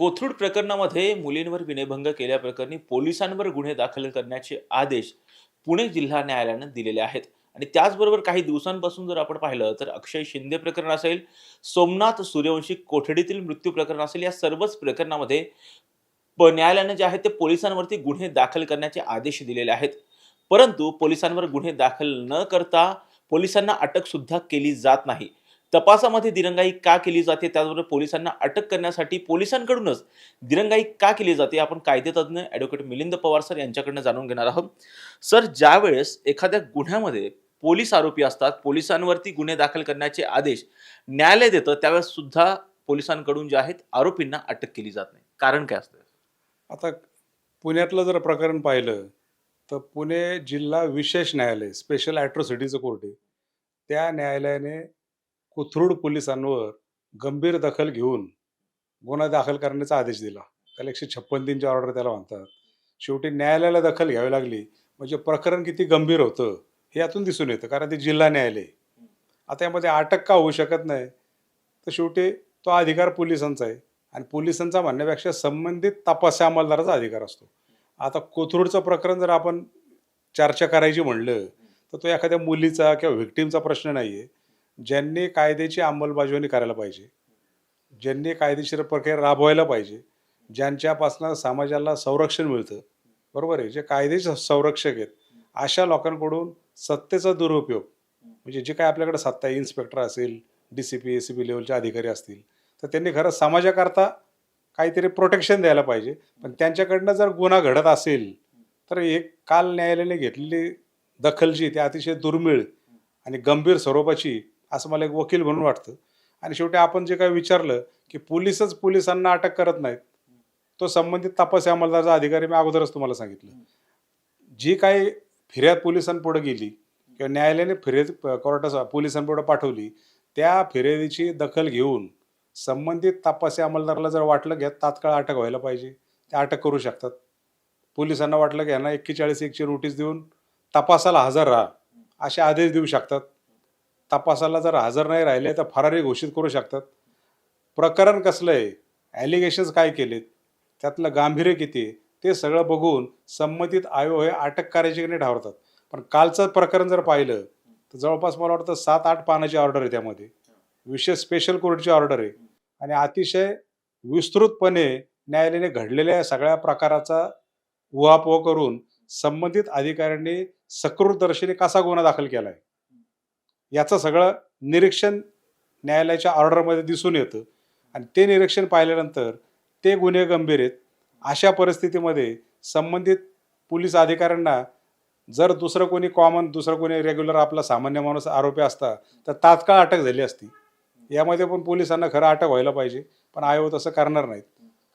कोथरूड प्रकरणामध्ये मुलींवर विनयभंग केल्याप्रकरणी पोलिसांवर गुन्हे दाखल करण्याचे आदेश पुणे जिल्हा न्यायालयानं दिलेले आहेत. आणि त्याचबरोबर काही दिवसांपासून जर आपण पाहिलं तर अक्षय शिंदे प्रकरण असेल सोमनाथ सूर्यवंशी कोठडीतील मृत्यू प्रकरण असेल या सर्वच प्रकरणामध्ये प न्यायालयानं जे आहे ते पोलिसांवरती गुन्हे दाखल करण्याचे आदेश दिलेले आहेत. परंतु पोलिसांवर गुन्हे दाखल न करता पोलिसांना अटक सुद्धा केली जात नाही. तपासामध्ये दिरंगाई का केली जाते त्याचबरोबर पोलिसांना अटक करण्यासाठी पोलिसांकडूनच दिरंगाई का केली जाते आपण कायदेतज्ञ ॲडव्होकेट मिलिंद पवार सर यांच्याकडनं जाणून घेणार आहोत. सर ज्यावेळेस एखाद्या गुन्ह्यामध्ये पोलीस आरोपी असतात पोलिसांवरती गुन्हे दाखल करण्याचे आदेश न्यायालय देतं त्यावेळेस सुद्धा पोलिसांकडून जे आहेत आरोपींना अटक केली जात नाही. कारण काय असतं? आता पुण्यातलं जर प्रकरण पाहिलं तर पुणे जिल्हा विशेष न्यायालय स्पेशल ॲट्रॉसिटीचं कोर्ट आहे. त्या न्यायालयाने कोथरूड पोलिसांवर गंभीर दखल घेऊन गुन्हा दाखल करण्याचा आदेश दिला. त्याला एकशे छप्पन दिनची ऑर्डर त्याला म्हणतात. शेवटी न्यायालयाला दखल घ्यावी लागली. म्हणजे प्रकरण किती गंभीर होतं हे यातून दिसून येतं कारण ते जिल्हा न्यायालय. आहे. आता यामध्ये अटक का होऊ शकत नाही? तर शेवटी तो अधिकार पोलिसांचा आहे. आणि पोलिसांचा म्हणण्यापेक्षा संबंधित तपास अंमलदाराचा अधिकार असतो. आता कोथरूडचं प्रकरण जर आपण चर्चा करायची म्हणलं तर तो एखाद्या मुलीचा किंवा व्हिक्टीमचा प्रश्न नाही आहे ज्यांनी कायद्याची अंमलबजावणी करायला पाहिजे ज्यांनी कायदेशीर प्रक्रिया राबवायला पाहिजे ज्यांच्यापासनं समाजाला संरक्षण मिळतं. बरोबर आहे? जे कायदेशीर संरक्षक आहेत अशा लोकांकडून सत्तेचा दुरुपयोग म्हणजे जे काय आपल्याकडे सत्ता आहे इन्स्पेक्टर असेल D C P A C P लेवलचे अधिकारी असतील तर त्यांनी खरं समाजाकरता काहीतरी प्रोटेक्शन द्यायला पाहिजे. पण त्यांच्याकडनं जर गुन्हा घडत असेल तर एक काल न्यायालयाने घेतलेली दखल जी ती अतिशय दुर्मिळ आणि गंभीर स्वरूपाची असं मला एक वकील म्हणून वाटतं. आणि शेवटी आपण जे काही विचारलं की पोलिसच पोलिसांना अटक करत नाहीत तो संबंधित तपास अंमलदाराचा अधिकारी मी अगोदरच तुम्हाला सांगितलं. जी काही फिर्याद पोलिसांपुढे गेली किंवा न्यायालयाने फिर्याद कोर्टा पोलिसांपुढे पाठवली त्या फिर्यादीची दखल घेऊन संबंधित तपासी अंमलदाराला जर वाटलं घ्या तात्काळ अटक व्हायला पाहिजे ते अटक करू शकतात. पोलिसांना वाटलं की यांना एक्केचाळीस एकची नोटीस देऊन तपासाला हजर राहा असे आदेश देऊ शकतात. तपासाला जर हजर नाही राहिले तर फरारी घोषित करू शकतात. प्रकरण कसलं आहे? ॲलिगेशन्स काय केलेत? त्यातलं गांभीर्य किती आहे? ते सगळं बघून संबंधित आयोग हे अटक करायची की नाही ठरवतात. पण कालचं प्रकरण जर पाहिलं तर जवळपास मला वाटतं सात आठ पानाची ऑर्डर आहे त्यामध्ये. विशेष स्पेशल कोर्टची ऑर्डर आहे. आणि अतिशय विस्तृतपणे न्यायालयाने घडलेल्या या सगळ्या प्रकाराचा उहापोह करून संबंधित अधिकाऱ्यांनी सकृतदर्शनी कसा गुन्हा दाखल केला आहे याचं सगळं निरीक्षण न्यायालयाच्या ऑर्डरमध्ये दिसून येतं. आणि ते निरीक्षण पाहिल्यानंतर ते गुन्हे गंभीर आहेत. अशा परिस्थितीमध्ये संबंधित पोलीस अधिकाऱ्यांना जर दुसरं कोणी कॉमन दुसरं कोणी रेग्युलर आपला सामान्य माणूस आरोपी असता तर तात्काळ अटक झाली असती. यामध्ये पण पोलिसांना खरं अटक व्हायला पाहिजे पण आयोग तसं करणार नाहीत.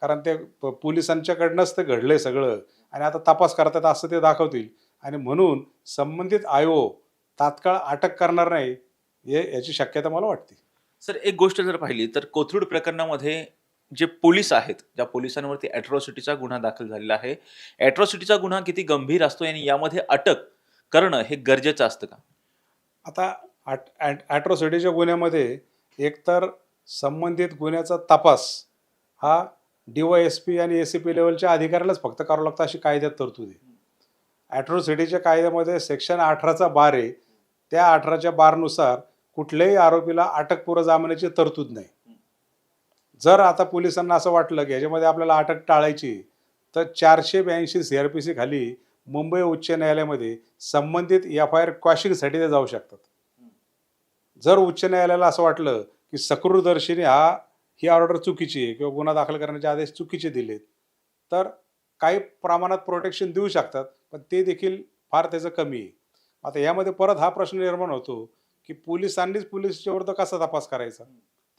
कारण ते प- पोलिसांच्याकडनंच ते घडलंय सगळं आणि आता तपास करतात असं ते दाखवतील. आणि म्हणून संबंधित आयोग तात्काळ अटक करणार नाही हे याची शक्यता मला वाटते. सर एक गोष्ट जर पाहिली तर कोथरूड प्रकरणामध्ये जे पोलीस आहेत ज्या पोलिसांवरती ॲट्रॉसिटीचा गुन्हा दाखल झालेला आहे ॲट्रॉसिटीचा गुन्हा किती गंभीर असतो आणि यामध्ये अटक करणं हे गरजेचं असतं का? आता ॲट ॲट्रॉसिटीच्या गुन्ह्यामध्ये एकतर संबंधित गुन्ह्याचा तपास हा डी वाय एस पी आणि ए सी पी लेवलच्या अधिकाऱ्यालाच फक्त करावं लागतं अशी कायद्यात तरतूद आहे. ॲट्रॉसिटीच्या कायद्यामध्ये सेक्शन अठराचा बार आहे त्या अठराच्या बारनुसार कुठल्याही आरोपीला अटकपूर्व जामिनाची तरतूद नाही. जर आता पोलिसांना असं वाटलं की ह्याच्यामध्ये आपल्याला अटक टाळायची तर चारशे ब्याऐंशी सी आर पी सी खाली मुंबई उच्च न्यायालयामध्ये संबंधित एफ आय आर क्वॅशिंगसाठी ते जाऊ शकतात. जर उच्च न्यायालयाला असं वाटलं की सकृदर्शनी हा ही ऑर्डर चुकीची आहे किंवा गुन्हा दाखल करण्याचे आदेश चुकीचे दिलेत तर काही प्रमाणात प्रोटेक्शन देऊ शकतात पण ते देखील फार त्याचं कमी आहे. आता यामध्ये परत हा प्रश्न निर्माण होतो की पोलिसांनीच पोलिसच्या विरुद्ध कसा तपास करायचा?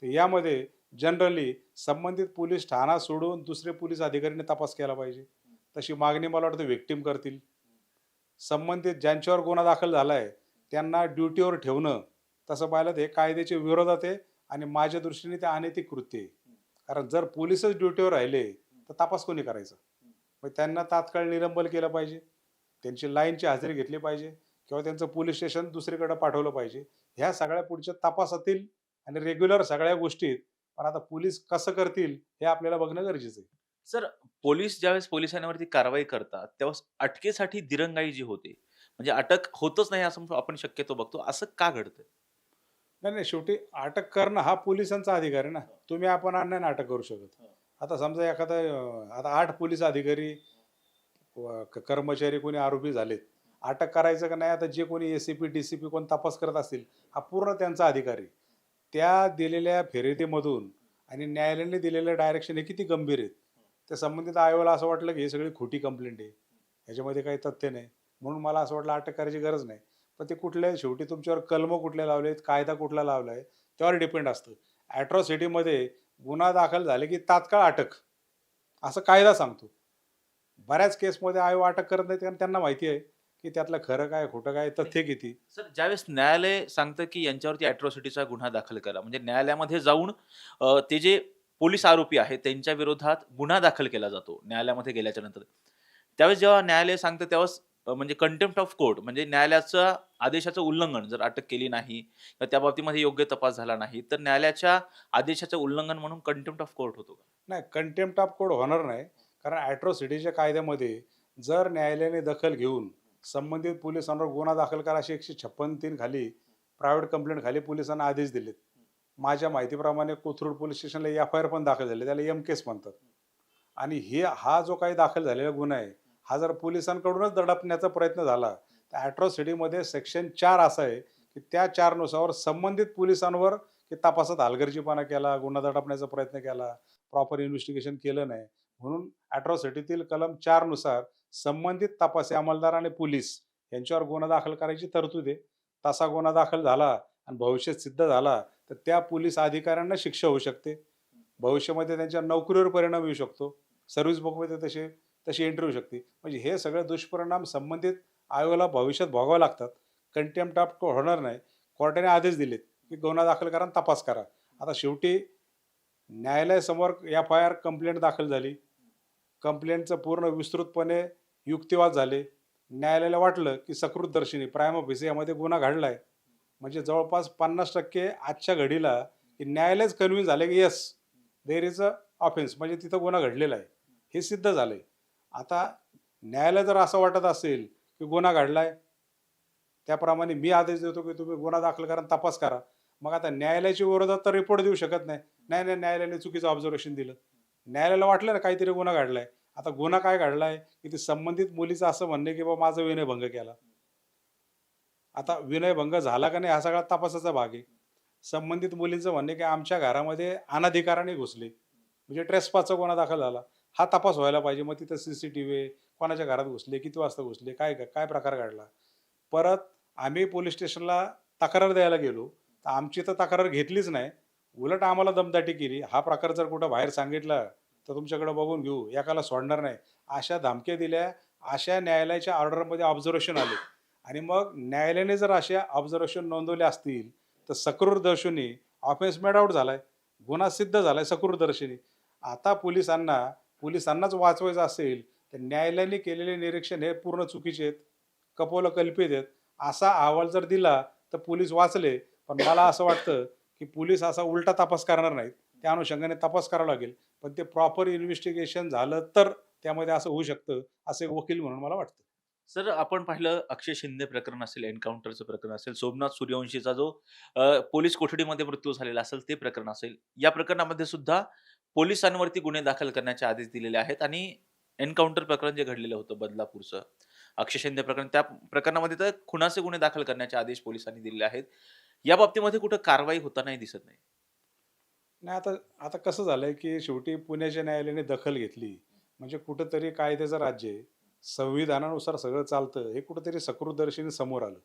तर यामध्ये जनरली संबंधित पोलीस ठाणा सोडून दुसरे पोलीस अधिकाऱ्यांनी तपास केला पाहिजे. तशी मागणी मला वाटतं व्यक्तिम करतील. संबंधित ज्यांच्यावर गुन्हा दाखल झाला आहे त्यांना ड्युटीवर ठेवणं तसं पाहिलं तर हे कायद्याच्या विरोधात आहे आणि माझ्या दृष्टीने ते अनैतिक कृत्य आहे. कारण जर पोलीसच ड्युटीवर राहिले तर तपास कोणी करायचा? मग त्यांना तात्काळ निलंबन केलं पाहिजे. त्यांची लाईनची हजेरी घेतली पाहिजे. किंवा त्यांचं पोलीस स्टेशन दुसरीकडे पाठवलं पाहिजे. ह्या सगळ्या पुढच्या तपासातील आणि रेग्युलर सगळ्या गोष्टीत पण आता पोलीस कसं करतील हे आपल्याला बघणं गरजेचं आहे. सर पोलीस ज्यावेळेस पोलिसांवरती कारवाई करतात त्यावेळेस अटकेसाठी दिरंगाई जी होते म्हणजे अटक होतच नाही असं आपण शक्यतो बघतो. असं का घडतं नाही नाही शेवटी अटक करणं हा पोलिसांचा अधिकार आहे ना. तुम्ही आपण नाही अटक करू शकत. आता समजा एखादा आता आठ पोलीस अधिकारी कर्मचारी कोणी आरोपी झालेत. अटक करायचं का नाही आता जे कोणी A C P D C P कोण तपास करत असतील हा पूर्ण त्यांचा अधिकारी. त्या दिलेल्या फिर्यादीमधून आणि न्यायालयाने दिलेलं डायरेक्शन हे किती गंभीर आहेत. त्या संबंधित आयोगाला असं वाटलं की हे सगळी खोटी कंप्लेंट आहे. ह्याच्यामध्ये काही तथ्य नाही. म्हणून मला असं वाटलं अटक करायची गरज नाही. पण ते कुठले शेवटी तुमच्यावर कलम कुठले आहेत कायदा कुठला लावला आहे त्यावर डिपेंड असतं. ॲट्रॉसिटीमध्ये गुन्हा दाखल झाले की तात्काळ अटक. असं कायदा सांगतो. बऱ्याच केसमध्ये आयोग अटक करत नाही कारण त्यांना माहिती आहे. की त्यातलं खरं काय खोटं काय तथ्य किती? सर ज्यावेळेस न्यायालय सांगतं की यांच्यावरती अॅट्रॉसिटीचा गुन्हा दाखल करा म्हणजे न्यायालयामध्ये जाऊन अ, ते जे पोलीस आरोपी आहेत त्यांच्या विरोधात गुन्हा दाखल केला जातो न्यायालयामध्ये गेल्याच्यानंतर. त्यावेळेस जेव्हा न्यायालय सांगतं त्यावेळेस अ, म्हणजे कंटेम्प्ट ऑफ कोर्ट म्हणजे न्यायालयाचं आदेशाचं उल्लंघन जर अटक केली नाही किंवा त्या बाबतीमध्ये योग्य तपास झाला नाही तर न्यायालयाच्या आदेशाचं उल्लंघन म्हणून कंटेम्प्ट ऑफ कोर्ट होतो. का नाही कंटेम्प्ट ऑफ कोड होणार नाही कारण ॲट्रॉसिटीच्या कायद्यामध्ये जर न्यायालयाने दखल घेऊन संबंधित पोलिसांवर गुन्हा दाखल करा अशी एकशे छप्पन तीन खाली प्रायव्हेट कंप्लेंट खाली पोलिसांना आदेश दिलेत. माझ्या माहितीप्रमाणे कोथरूड पोलीस स्टेशनला एफ आय आर पण दाखल झाले. त्याला एम केस म्हणतात. आणि हे हा जो काही दाखल झालेला गुन्हा आहे हा जर पोलिसांकडूनच दडपण्याचा प्रयत्न झाला तर ॲट्रॉसिटीमध्ये सेक्शन चार असं आहे की त्या चारनुसार संबंधित पोलिसांवर की तपासात हलगर्जीपणा केला गुन्हा दडपण्याचा प्रयत्न केला प्रॉपर इन्व्हेस्टिगेशन केलं नाही. म्हणून ॲट्रॉसिटीतील कलम चारनुसार संबंधित तपासी अंमलदार आणि पोलीस यांच्यावर गुन्हा दाखल करायची तरतूद आहे. तसा गुन्हा दाखल झाला आणि भविष्यात सिद्ध झाला तर त्या पोलीस अधिकाऱ्यांना शिक्षा होऊ शकते. भविष्यामध्ये त्यांच्या नोकरीवर परिणाम येऊ शकतो. सर्व्हिस बुकमध्ये तसे तशी एंट्री होऊ शकते. म्हणजे हे सगळे दुष्परिणाम संबंधित आयोगाला भविष्यात भोगावे लागतात. कंटेम्प्ट ऑफ होणार नाही. कोर्टाने आदेश दिलेत की गुन्हा दाखल करा आणि तपास करा. आता शेवटी न्यायालयासमोर एफ आय आर कंप्लेंट दाखल झाली. कंप्लेंटचं पूर्ण विस्तृतपणे युक्तिवाद झाले. न्यायालयाला वाटलं की सकृतदर्शिनी प्रायम ऑफिस यामध्ये गुन्हा घडला आहे म्हणजे जवळपास पन्नास टक्के आजच्या घडीला की न्यायालयच कन्व्हिन्स झाले की yes there is a offence म्हणजे तिथं गुन्हा घडलेला आहे. हे सिद्ध झालं आहे आता न्यायालय जर असं वाटत असेल की गुन्हा घडला आहे त्याप्रमाणे मी आदेश देतो की तुम्ही गुन्हा दाखल करा तपास करा. मग आता न्यायालयाच्या विरोधात तर रिपोर्ट देऊ शकत नाही. नाही नाही न्यायालयाने चुकीचं ऑब्झर्वेशन दिलं. न्यायालयाला वाटलं ना काहीतरी गुन्हा घडलाय. आता गुन्हा काय घडलाय? की ते संबंधित मुलीचं असं म्हणणे की बाबा माझा विनयभंग केला. आता विनयभंग झाला का नाही हा सगळा तपासाचा भाग आहे. संबंधित मुलींचं म्हणणे की आमच्या घरामध्ये अनाधिकाराने घुसले. म्हणजे ट्रेसपासचा गुन्हा दाखल झाला. हा तपास व्हायला पाहिजे. मग तिथं सी सी टी व्ही कोणाच्या घरात घुसले? किती वाजता घुसले? काय काय प्रकार घडला? परत आम्ही पोलीस स्टेशनला तक्रार द्यायला गेलो. तर आमची तर तक्रार घेतलीच नाही. उलट आम्हाला दमदाटी केली. हा प्रकार जर कुठं बाहेर सांगितला तर तुमच्याकडे बघून घेऊ. एकाला सोडणार नाही. अशा धमक्या दिल्या अशा न्यायालयाच्या ऑर्डरमध्ये ऑब्झर्वेशन आले. आणि मग न्यायालयाने जर अशा ऑब्झर्वेशन नोंदवले असतील तर सकृरदर्शनी ऑफेन्स मेड आउट आहे गुन्हा सिद्ध झाला आहे सकृरदर्शनी आता पोलिसांना पोलिसांनाच वाचवायचं असेल तर न्यायालयाने केलेले निरीक्षण हे पूर्ण चुकीचे आहेत. कपोलं कल्पित आहेत. असा अहवाल जर दिला तर पोलीस वाचले. पण मला असं वाटतं की पोलीस असा उलटा तपास करणार नाहीत. त्या अनुषंगाने तपास करावा लागेल. पण ते प्रॉपर इन्व्हेस्टिगेशन झालं तर त्यामध्ये असं होऊ शकतं असं एक वकील म्हणून मला वाटतं. सर आपण पाहिलं अक्षय शिंदे प्रकरण असेल एन्काउंटरचं प्रकरण असेल सोमनाथ सूर्यवंशीचा जो पोलीस कोठडीमध्ये मृत्यू झालेला असेल ते प्रकरण असेल. या प्रकरणामध्ये सुद्धा पोलिसांवरती गुन्हे दाखल करण्याचे आदेश दिलेले आहेत आणि एन्काउंटर प्रकरण जे घडलेलं होतं बदलापूरचं अक्षय शिंदे प्रकरण त्या प्रकरणामध्ये तर खुनाचे गुन्हे दाखल करण्याचे आदेश पोलिसांनी दिलेले आहेत. या बाबतीमध्ये कुठं कारवाई होतानाही दिसत नाही. नाही आता आता कसं झालंय की शेवटी पुण्याच्या न्यायालयाने दखल घेतली. म्हणजे कुठंतरी कायद्याचं राज्य आहे. संविधानानुसार सगळं चालतं. हे कुठंतरी सकृतदर्शीने समोर आलं.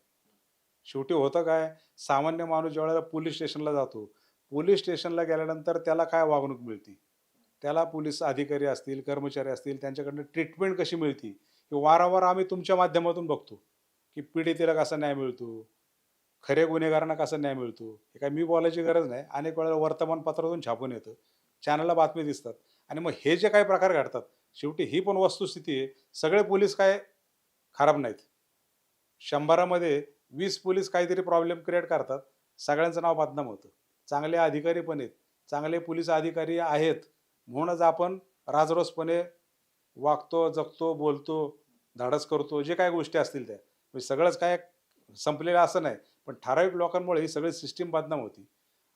शेवटी होतं काय? सामान्य माणूस ज्यावेळेला पोलीस स्टेशनला जातो पोलीस स्टेशनला गेल्यानंतर त्याला काय वागणूक मिळते? त्याला पोलीस अधिकारी असतील कर्मचारी असतील त्यांच्याकडनं ट्रीटमेंट कशी मिळते? हे वारंवार आम्ही तुमच्या माध्यमातून बघतो की पीडितेला कसा न्याय मिळतो? खऱ्या गुन्हेगारांना कसा न्याय मिळतो? हे काय मी बोलायची गरज नाही. अनेक वेळेला वर्तमानपत्रातून छापून येतं. चॅनलला बातमी दिसतात. आणि मग हे जे काही प्रकार घडतात शेवटी ही पण वस्तुस्थिती आहे. सगळे पोलीस काय खराब नाहीत. शंभरामध्ये वीस पोलीस काहीतरी प्रॉब्लेम क्रिएट करतात. सगळ्यांचं नाव बदनाम होतं. चांगले अधिकारी पण आहेत. चांगले पोलीस अधिकारी आहेत. म्हणूनच आपण राजरोसपणे वागतो जगतो बोलतो धाडस करतो. जे काय गोष्टी असतील त्या. म्हणजे सगळंच काय संपलेलं असं नाही. पण ठराविक लोकांमुळे ही सगळी सिस्टीम बदनाम होती.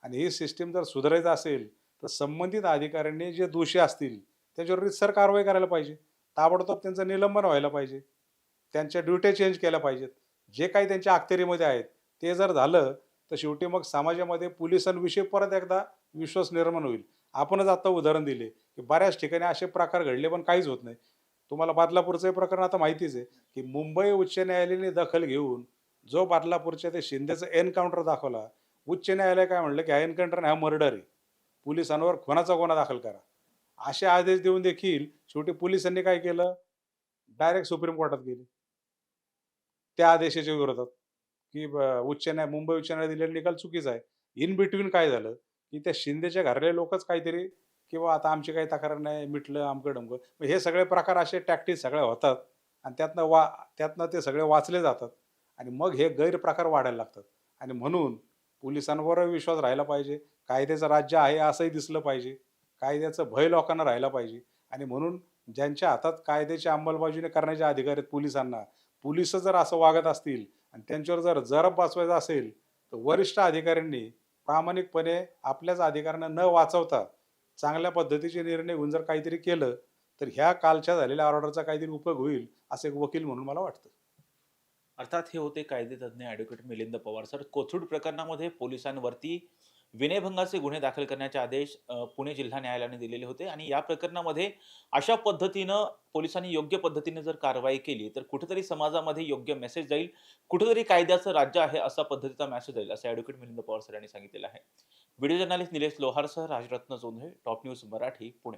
आणि ही सिस्टीम जर सुधारायचं असेल तर संबंधित अधिकाऱ्यांनी जे दोषी असतील त्याच्यावर रितसर कारवाई करायला पाहिजे. ताबडतोब त्यांचं निलंबन व्हायला पाहिजे. त्यांच्या ड्युट्या चेंज केल्या पाहिजेत. जे काही त्यांच्या अखत्यारीमध्ये आहेत ते जर झालं तर शेवटी मग समाजामध्ये पोलिसांविषयी परत एकदा विश्वास निर्माण होईल. आपणच आत्ता उदाहरण दिले की बऱ्याच ठिकाणी असे प्रकार घडले पण काहीच होत नाही. तुम्हाला बदलापूरचं प्रकरण आता माहितीच आहे की मुंबई उच्च न्यायालयाने दखल घेऊन जो बदलापूरच्या ते शिंदेचा एन्काउंटर दाखवला उच्च न्यायालय काय म्हणलं की हा एन्काउंटर हा मर्डर आहे. पोलिसांवर खुनाचा गुन्हा दाखल करा. असे आदेश देऊन देखील शेवटी पोलिसांनी काय केलं? डायरेक्ट सुप्रीम कोर्टात गेले. त्या आदेशाच्या विरोधात की उच्च न्याय मुंबई उच्च न्यायालय दिलेला निकाल चुकीचा आहे. इन बिटवीन काय झालं? की त्या शिंदेच्या घरले लोकच काहीतरी किंवा आता आमची काही तक्रार नाही मिटलं आमकं डमकं. हे सगळे प्रकार असे टॅक्टिस सगळे होतात आणि त्यातनं वा त्यातनं ते सगळे वाचले जातात. आणि मग हे गैरप्रकार वाढायला लागतात. आणि म्हणून पोलिसांवर विश्वास राहिला पाहिजे. कायद्याचं राज्य आहे असंही दिसलं पाहिजे. कायद्याचं भय लोकांना राहिला पाहिजे. आणि म्हणून ज्यांच्या हातात कायद्याची अंमलबजावणी करण्याचे अधिकार आहेत पोलिसांना पोलीस जर असं वागत असतील आणि त्यांच्यावर जर जरब वाचवायचा असेल तर वरिष्ठ अधिकाऱ्यांनी प्रामाणिकपणे आपल्याच अधिकाऱ्यांना न वाचवता चांगल्या पद्धतीचे निर्णय घेऊन जर काहीतरी केलं तर ह्या कालच्या झालेल्या ऑर्डरचा काहीतरी उपयोग होईल असं एक वकील म्हणून मला वाटतं. अर्थात हे होते कायदेतज्ञ ॲडव्होकेट मिलिंद पवार. सर कोथरूड प्रकरणामध्ये पोलिसांवरती विनयभंगाचे गुन्हे दाखल करण्याचे आदेश पुणे जिल्हा न्यायालयाने दिलेले होते आणि या प्रकरणामध्ये अशा पद्धतीनं पोलिसांनी योग्य पद्धतीने जर कारवाई केली तर कुठेतरी समाजामध्ये योग्य मेसेज जाईल कुठेतरी कायद्याचं राज्य आहे असा पद्धतीचा मेसेज जाईल असं ॲडव्होकेट मिलिंद पवार सर यांनी सांगितलेलं आहे. व्हिडिओ जर्नालिस्ट निलेश लोहारसह राजरत्न जोंधळे टॉप न्यूज मराठी पुणे.